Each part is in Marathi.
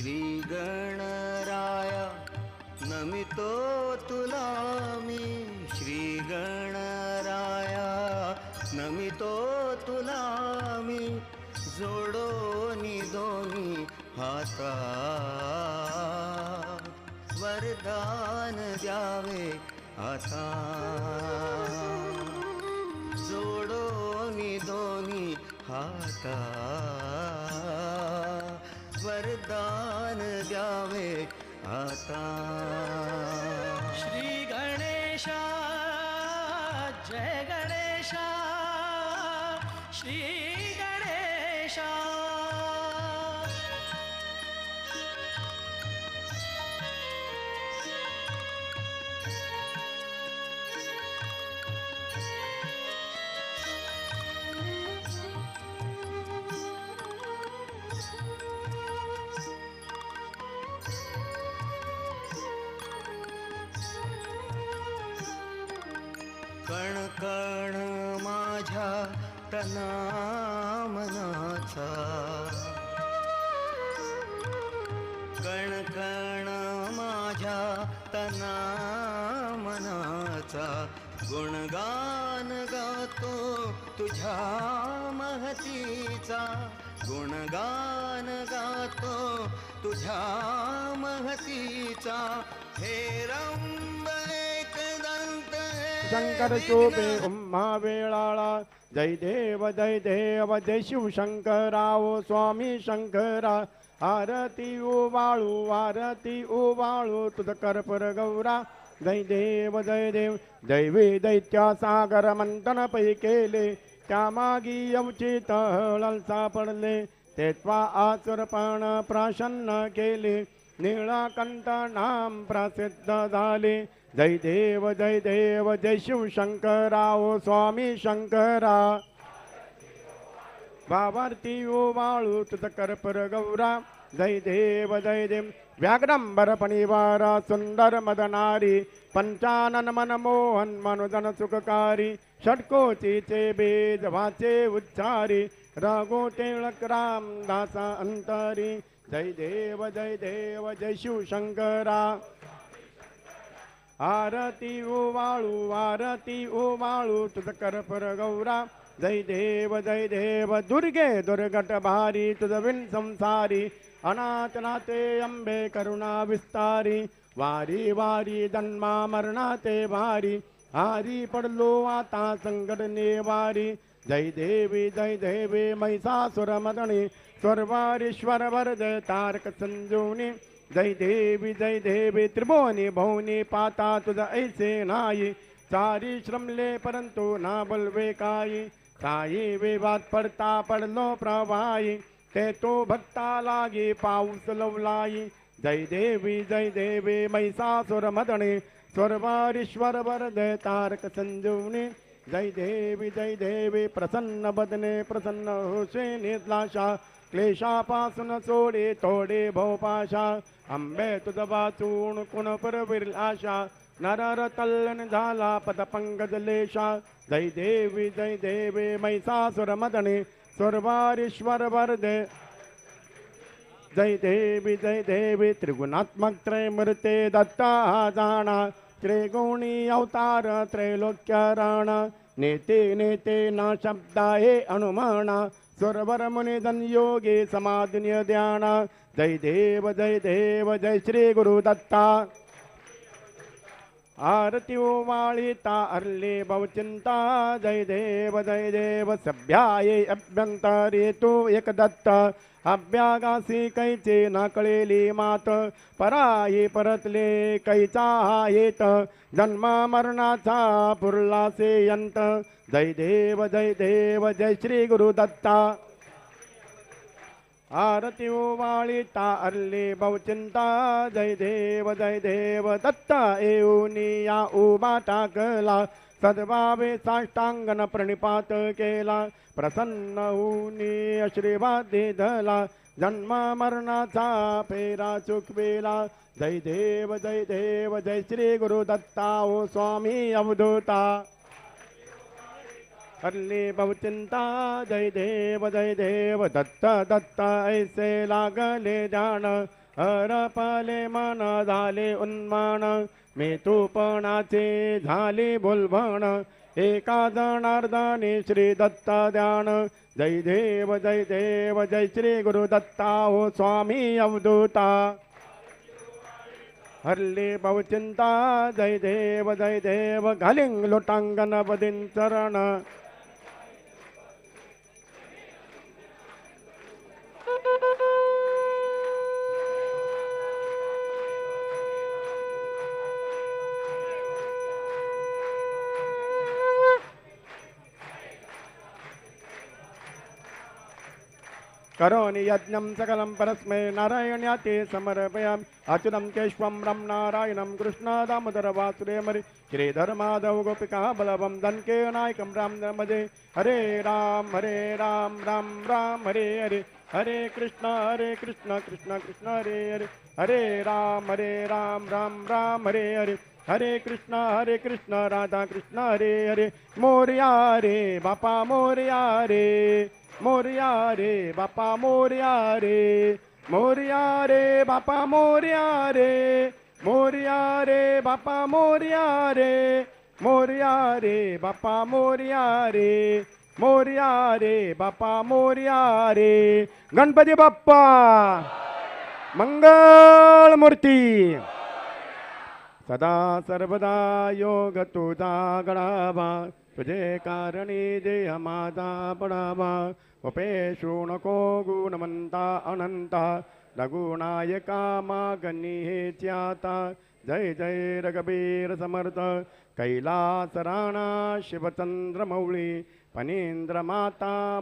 श्री गणराया नमितो तुला मी श्री गणराया नमितो तुला मी जोडो दोन्ही हाता। वरदान द्यावे आता। जोडो दोन्ही हाता। वरदान द्यावे आता. तना मनाचा कण कण माझ्या तना मनाचा गुणगान गातो तुझ्या महतीचा. गुणगान गातो तुझ्या महतीचा. हे रंब एकदंत शंकर शोभे उम्मा वेळाळा. जय देव जय देव जय शिवशंकराव स्वामी शंकरा आरती ओवाळू आरती ओवाळू तुझ कर्पूर गौरा. जय देव जय देव दैवी दैत्या सागर मंथन पै केले. त्या मागी हळल सापडले. ते त्वा आचुरपण प्राशन्न केले. निळाकंठ नाम प्रसिद्ध झाले. जय देव जय देव जय शिवशंकराव स्वामी शंकरा. बाबारती वाळू हो तुझ करपर गौरा. जय देव जय देव. व्याघ्रंबर पणिवारा सुंदर मदनारी. पंचानन मनमोहन मनोजन सुखकारी. षटकोचीचे बेज वाचे उच्चारी. रघो टिळक राम दासा अंतरी. जय देव जय देव जय शिवशंकरा आरती ओवाळू आरती ओवाळू तुझ करपर गौरा. जय देव जय देव दुर्गे दुर्गट भारी तुझ विण संसारी. अनाथ नाते अंबे करुणा विस्तारी. वारी वारी जन्मा मरणाते भारी. हारी पडलो आता संकट नेवारी जय देवी जय देवी महिषासुर मदणी स्वर्वारीश्वर वरदय तारक संजोनी. जय देवी जय देवी त्रिभुवनी भवनी पाता तुझा ऐसे नाही. सारी श्रमले परंतु ना बोलवे काही. साई विवाद पडता पडलो प्रवाई ते तो भक्ता लागे पाऊस लवलाई. जय देवी जय देवी महिषासुर मदणे स्वर्वारीश्वर वरदय तारक संजीवनी. जय देवी जय देवी प्रसन्न बदने प्रसन्न होशे निर्लाशा. क्लेशापासून सोडे तोडे भोपाशा. आंबे तुझ वाचून कुण नरर तल्लन झाला पद लेशा. जय देवी जय देवी महिषासुर मदने. स्वर्वारीश्वर वरदे. जय देवी जय देवी त्रिगुणात्मक त्रैमृते दत्ता जाणा. त्रिगुणी अवतार त्रैलोक्य राण. नेते नेते ना शब्दा हे अनुमाना. सुरवर मुनी योगी समाधिन्य ध्यान जय देव जय देव जय श्री गुरु दत्ता आरती ओवाळीता अर्ले भवचिंता जय देव जय देव सभ्याये अभ्यंतरे तो एक दत्त अभ्यागासी कैचे न कळेली मात पराये परतले कैचा हा येत जन्म मरणाचा पुरलासे यंत जय देव जय देव जय श्री गुरु दत्ता आरती हो ओवाळीता अर्ले बहुचिंता जय देव जय देव दत्ता येऊनी या उभा टाकला. सद्भावे साष्टांगण प्रणिपात केला. प्रसन्न होऊनी आशीर्वाद धला जन्म मरणाचा फेरा चुकवेला. जय देव जय देव जय श्री गुरु दत्ता ओ स्वामी अवधूता. हरली बहुचिंता जय देव जय देव दत्त दत्त ऐसे लागले ध्यान हरपले मन झाले उन्मान मी तूपणाचे झाले बोलभण एका जनार्दने श्री दत्त ध्यान जय देव जय देव जय श्री गुरु दत्ता हो स्वामी अवधूता. हरली बहुचिंता जय देव जय देव घालिंग लोटांगण बदिन चरण करोमि यज्ञं सकलं परस्मै नारायण्याते समर्पयामि। अच्युतं केशवं रं नारायणं कृष्णदामोदर वासुदेवरि श्रीधर्माधव, गोपिका बलवं दन्के नायकं राम नमदे हरे राम हरे राम राम राम, हरे हरे। हरे कृष्ण हरे कृष्ण कृष्ण कृष्ण, हरे हरे। हरे राम हरे राम राम राम, हरे हरे। हरे कृष्ण हरे कृष्ण, राधा कृष्ण, हरे हरे। मोरया रे, बापा मोरया रे। मोरया रे बापा मोर्या रे मोरया रे बापा मोर्या रे मोरया रे बापा मोरया रे मोरया रे बापा मोरया रे मोरया रे बापा मोरया रे गणपती बाप्पा. मंगल मूर्ती. सदा सर्वदा योग तुझा गणावा तुझे कारणी देह माझा पडावा. उपेशू नको अनन्तः अनंता रघुनायका जय जय रघबीर समर्थ। शिवचन्द्रमौळी राणा शिवचंद्र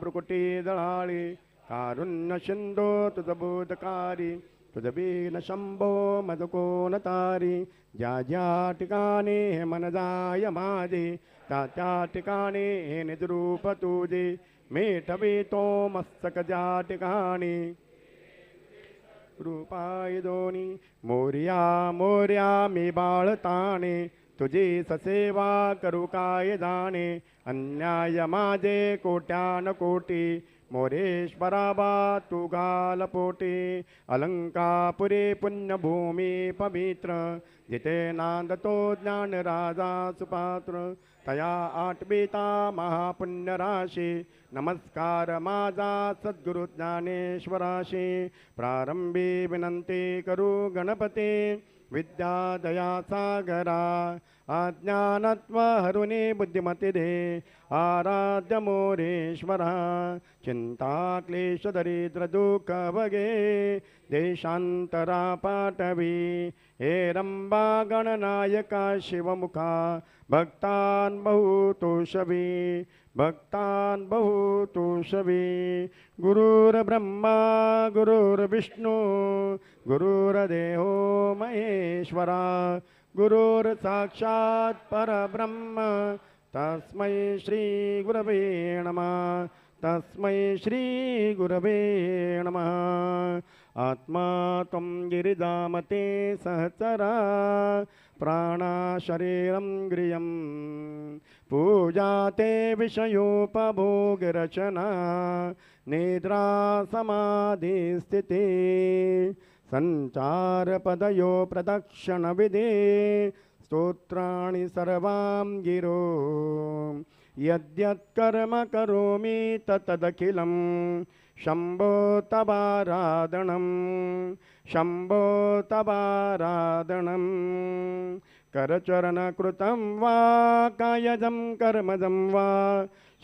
भ्रुकुटी दळाळी कारुण्य शिंदो तुझ बोधकारी तुझ ज्या ज्या ठिकाणी हे मन जाय माझे त्या त्या ठिकाणी हे निजरूप तुझे मी ठवितो मस्तक ज्या ठिकाणी रूपाय दोनी मोर्या मोर्या मी बाळताणे तुझी ससेवा करू काय जाणे? अन्याय माझे कोट्यान कोटी मोरेश्वरा बा तू गाल पोटी अलंकापुरी पुण्यभूमी पवित्र जिते जितेनान्दतो ज्ञानराजा सुपात्र। तया आट्पीता महापुण्यराशि। नमस्कार माजा माझा सद्गुरुज्ञानेश्वराशि प्रारंभी विनंती करु गणपति। विद्या दया सागरा अज्ञानत्व हरुणे बुद्धिमती दे आराध्य मोरेश्वरा चिंता क्लेश दरिद्र दुःख भगे देशांतरा पाठवी हे रंबा गणनायका शिवमुखा भक्तान बहुतोषवी भक्तान बहु तोषवी गुरुर्ब्रह्मा गुरुर्विष्णू गुरुर्देहो महेश्वरा। गुरुर्साक्षात् परब्रह्म तस्मै श्रीगुरवे नमः। तस्मै श्रीगुरवे नमः। आत्मा त्वं गिरिजामते सहचरा। प्राणाशरीरं ग्रियम्। पूजा ते विषयोपभोगरचना निद्रा समाधिस्थिते सञ्चारपदयो प्रदक्षिणविधे स्तोत्राणि सर्वां गिरो। यद्यत्कर्म करोमि ततदखिलं शम्भो तवाराधनं शम्भो तवाराधनम् करचरणकृतं वा कायजं कर्मजं वा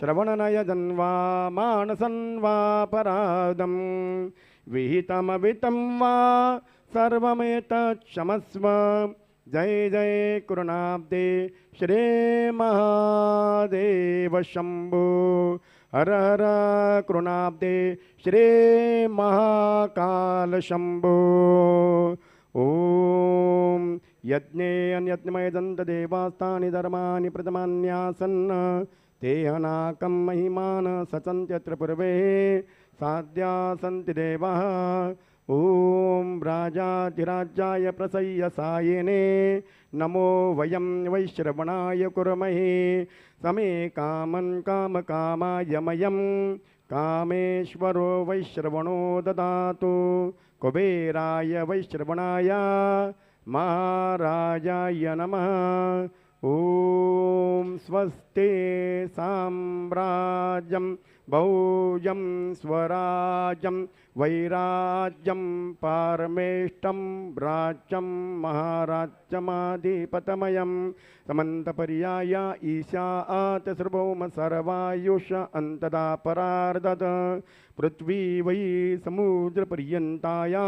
श्रवणनयजं वा मानसं वा परादं विहितमवितं वा सर्वमेतत्क्षमस्व। जय जय कृणाब्दे श्री महादेव हर हर कृणाब्दे श्री महाकाल ॐ यज्ञे अन्यज्ञमय दन्तदेवास्तानि धर्माणि प्रथमान्यासन्। ते अनाकं महिमान सचन्त्यत्र पूर्वे साध्या सन्ति देवाः। ॐ राजाधिराज्याय प्रसय्य सायिने। नमो वयं वैश्रवणाय कुर्महे। समे कामन् कामकामाय मयं कामेश्वरो वैश्रवणो ददातु। कुबेराय वैश्रवणाय। महाराजाय नमः। ॐ स्वस्ते साम्राज्यं भौजं स्वराज्यं वैराज्यं पारमेष्टं राज्यं महाराज्यमाधिपतमयं। समन्तपर्याय ईशात् सर्वोम सर्वायुष अन्तदा परार्दत पृथ्वी वै समुद्रपर्यन्ताया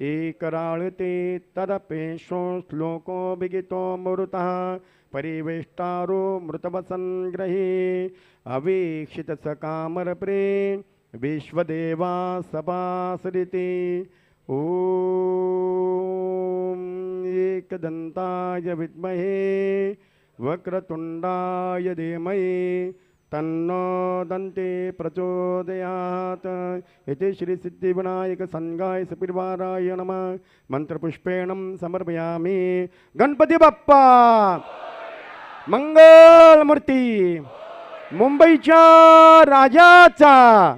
एकराळते तदपेशो श्लोको विगितो मरुतः परिवेष्टारो मृतवसङ्ग्रहे अवीक्षितसकामरप्रे विश्वदेवा सपासरिति ॐ एकदन्ताय विद्महे वक्रतुण्डाय धीमहि। तन्नो दन्ते प्रचोदयात्। इति श्रीसिद्धिविनायकसङ्गाय सपिर्वाराय नमः। मन्त्रपुष्पेणं समर्पयामि। गणपती बाप्पा! मंगलमूर्ती! मुंबईच्या राजाचा!